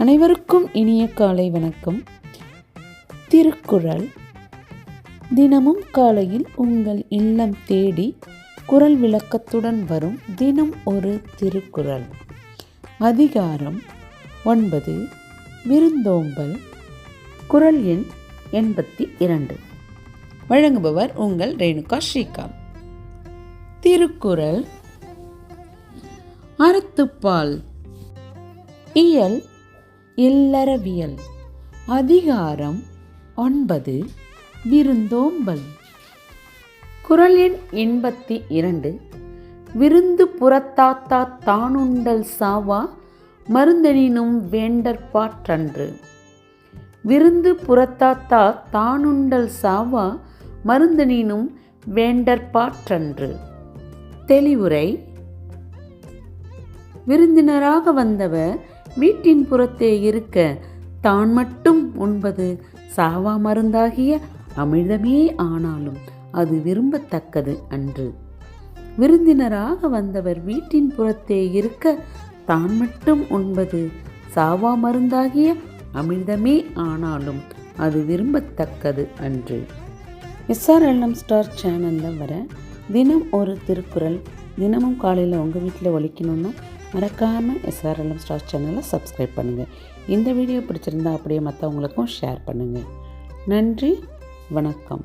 அனைவருக்கும் இனிய காலை வணக்கம். திருக்குறள். தினமும் காலையில் உங்கள் இல்லம் தேடி குரல் விளக்கத்துடன் வரும் தினம் ஒரு திருக்குறள். அதிகாரம் ஒன்பது. விருந்தோம்பல். குரல் எண் எண்பத்தி இரண்டு. வழங்குபவர் உங்கள் ரேணுகா ஸ்ரீகாந்த். திருக்குறள். அறத்துப்பால். இயல் இல்லறவியல். அதிகாரம் ஒன்பது விருந்தோம்பல். குரல் எண் எண்பத்தி இரண்டு விருந்து புறத்தாத்தா தானுண்டல் சாவா மருந்தனினும் வேண்டற்பாற்றன்று விருந்து புறத்தாத்தா தானுண்டல் சாவா மருந்தனினும் வேண்டற்பாற்றன்று தெளிவுரை விருந்தினராக வந்தவர் வீட்டின் புறத்தே இருக்க தான் மட்டும் உண்பது சாவா மருந்தாகிய அமிழ்தமே ஆனாலும் அது விரும்பத்தக்கது அன்று. விருந்தினராக வந்தவர் வீட்டின் புறத்தே இருக்க தான் மட்டும் உண்பது சாவா மருந்தாகிய அமிழ்தமே ஆனாலும் அது விரும்பத்தக்கது அன்று. எஸ்ஆர்எல்எம் ஸ்டார் சேனலில் வர தினம் ஒரு திருக்குறள் தினமும் காலையில் உங்கள் வீட்டில் ஒழிக்கணும்னா மறக்காமல் எஸ்ஆர்எல்எம் ஸ்டார் சேனலை சப்ஸ்கிரைப் பண்ணுங்கள் இந்த வீடியோ பிடிச்சிருந்தா அப்படியே மற்றவங்களுக்கும் ஷேர் பண்ணுங்கள் நன்றி வணக்கம்.